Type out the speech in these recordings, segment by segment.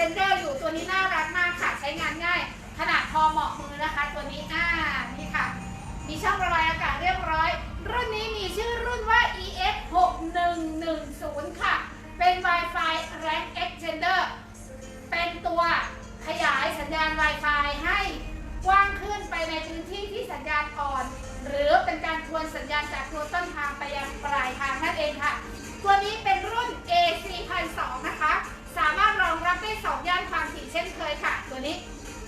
Extender อยู่ตัวนี้น่ารักมากค่ะ ใช้งานง่าย ขนาดพอเหมาะมือนะคะ ตัวนี้อ่านี่ค่ะ มีช่องระบายอากาศเรียบร้อย รุ่นนี้มีชื่อรุ่นว่า EX 6110ค่ะ เป็น Wi-Fi Rank Extender เป็นตัวขยายสัญญาณ Wi-Fi ให้กว้างขึ้นไปในพื้นที่ที่สัญญาณอ่อน หรือเป็นการทวนสัญญาณจากตัวต้นทางไปยังปลายทางนั่นเองค่ะ ตัวนี้เป็น 1002นะคะ สามารถรองรับได้ 2 ย่านความถี่เช่นเคยค่ะ ตัวนี้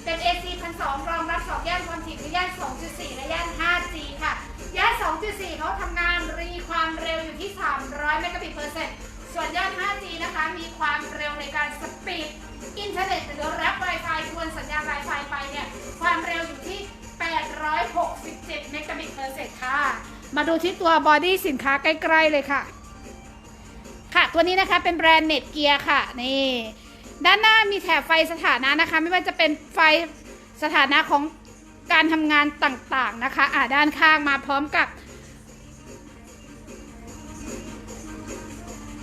เป็น AC 1002รองรับ 2 ย่านความถี่คือย่าน 2.4 และย่าน 5G ค่ะ ย่าน 2.4เขาทำงานรีความเร็วอยู่ที่ 300เมกะบิตเปอร์เซ็นต์ส่วนย่าน 5G นะคะ มีความเร็วในการสปีดอินเทอร์เน็ตหรือรับ Wi-Fi ทวนสัญญาณ Wi-Fi ไปเนี่ย ความเร็วอยู่ที่ 867 เมกะบิตเปอร์เซ็นต์ค่ะ มาดูที่ตัวบอดี้สินค้าใกล้ ๆ เลยค่ะค่ะ ตัวนี้นะคะเป็นแบรนด์เน็ตเกียร์ค่ะนี่ด้านหน้ามีแถบไฟสถานะนะคะ ไม่ว่าจะเป็นไฟสถานะของการทำงานต่างๆนะคะอ่าด้านข้างมาพร้อมกับ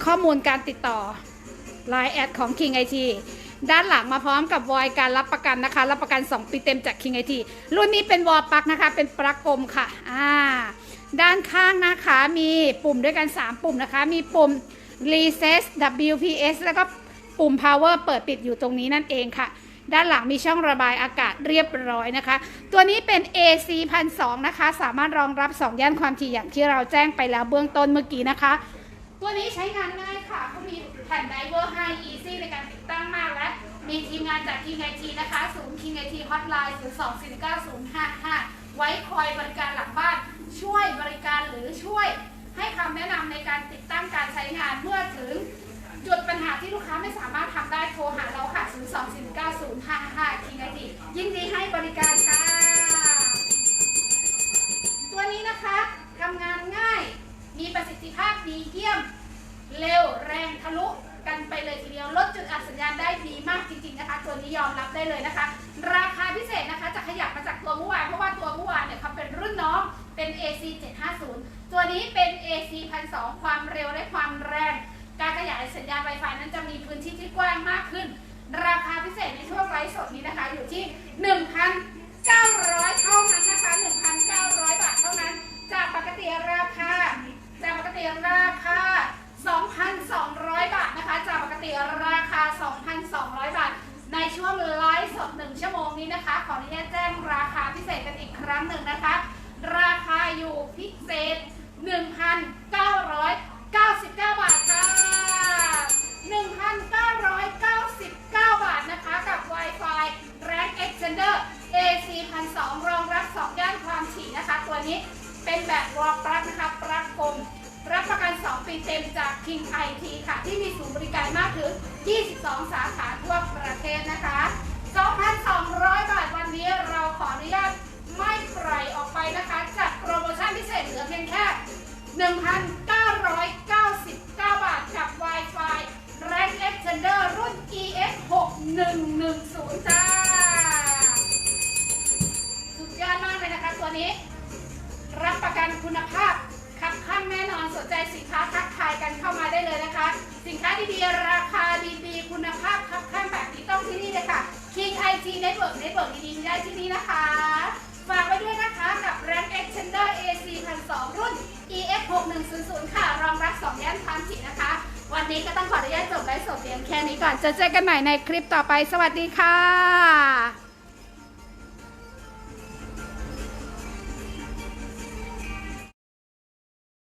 ข้อมูลการติดต่อ Line แอดของ King IT ด้านหลังมาพร้อมกับวอยการรับประกันนะคะ รับประกัน 2 ปีเต็มจาก King IT รุ่นนี้เป็นวอลปักนะคะ เป็นปลั๊กกลมค่ะอ่าด้านข้างนะคะมีปุ่มด้วยกัน 3 ปุ่มนะคะ มีปุ่ม Reset WPS แล้วก็ปุ่ม Power เปิดปิดอยู่ตรงนี้นั่นเองค่ะ ด้านหลังมีช่องระบายอากาศเรียบร้อยนะคะ ตัวนี้เป็น AC 1002นะคะ สามารถรองรับ 2 ย่านความถี่อย่างที่เราแจ้งไปแล้วเบื้องต้นเมื่อกี้นะคะ ตัวนี้ใช้งานง่ายค่ะเขามีแผ่นไดเวอร์ให้ easy ในการติดตั้งมากและมีทีมงานจาก King IT นะคะศูนย์ King IT Hotline 0249055ไว้คอยบริการหลังบ้าน ช่วยบริการหรือช่วย ให้คำแนะนำในการติดตั้งการใช้งานเมื่อถึงจุดปัญหาที่ลูกค้าไม่สามารถทำได้โทรหาเราค่ะ 0249055 King IT ยินดีให้บริการค่ะ ตัวนี้นะคะทำงานง่าย มีประสิทธิภาพดีเยี่ยม เร็วแรงทะลุกันไปเลยทีเดียวลดจุดอับสัญญาณได้ดีมากจริง ๆนะคะ ตัวนี้ยอมรับได้เลยนะคะ ราคาพิเศษนะคะจะขยับมาจากตัวเมื่อวานเพราะว่าตัวเมื่อวานเนี่ยเขาเป็นรุ่นน้องเป็น AC 750 ตัวนี้เป็น AC 1002ความเร็วและความแรง การขยายสัญญาณ Wi-Fi นั้นจะมีพื้นที่ที่กว้างมากขึ้น ราคาพิเศษในช่วงไลฟ์สดนี้นะคะ อยู่ที่ 1,900 เท่านั้นนะคะ 1,900 บาทเท่านั้น จากปกติราคา จากปกติราคา 2,200 บาทนะคะ จากปกติราคา 2,200 บาท ในช่วงไลฟ์สด 1 ชั่วโมงนี้นะคะ ขออนุญาตแจ้งราคาพิเศษกันอีกครั้งหนึ่งนะคะ ราคาอยู่พิเศษ 1,999 บาทค่ะ 1,999 บาทนะคะกับ Wi-Fi Rank Extender AC 1,200รองรับ 2 ย่านความถี่นะคะ ตัวนี้เป็นแบบวอลปลั๊กนะคะปลั๊กกลมรับประกัน 2 ปีเต็มจาก King IT ค่ะ ที่มีศูนย์บริการมากถึง 22 สาขาทั่วประเทศนะคะ ตัวนี้ รับประกันคุณภาพคับข้างแน่นอนสนใจสินค้าทักทายกันเข้ามาได้เลยนะคะ สินค้าดีๆ ราคาดีๆ คุณภาพคับข้างแบบนี้ต้องที่นี่เลยค่ะ King IT Network Network ดีๆได้ที่นี่นะคะ ฝากไว้ด้วยนะคะกับ Rank Extender AC 1002รุ่น EX 6100ค่ะ รองรับ2ย่านความถี่นะคะ วันนี้ก็ต้องขออนุญาตจบไลฟ์สดเพียงแค่นี้ก่อน จะเจอกันใหม่ในคลิปต่อไป สวัสดีค่ะ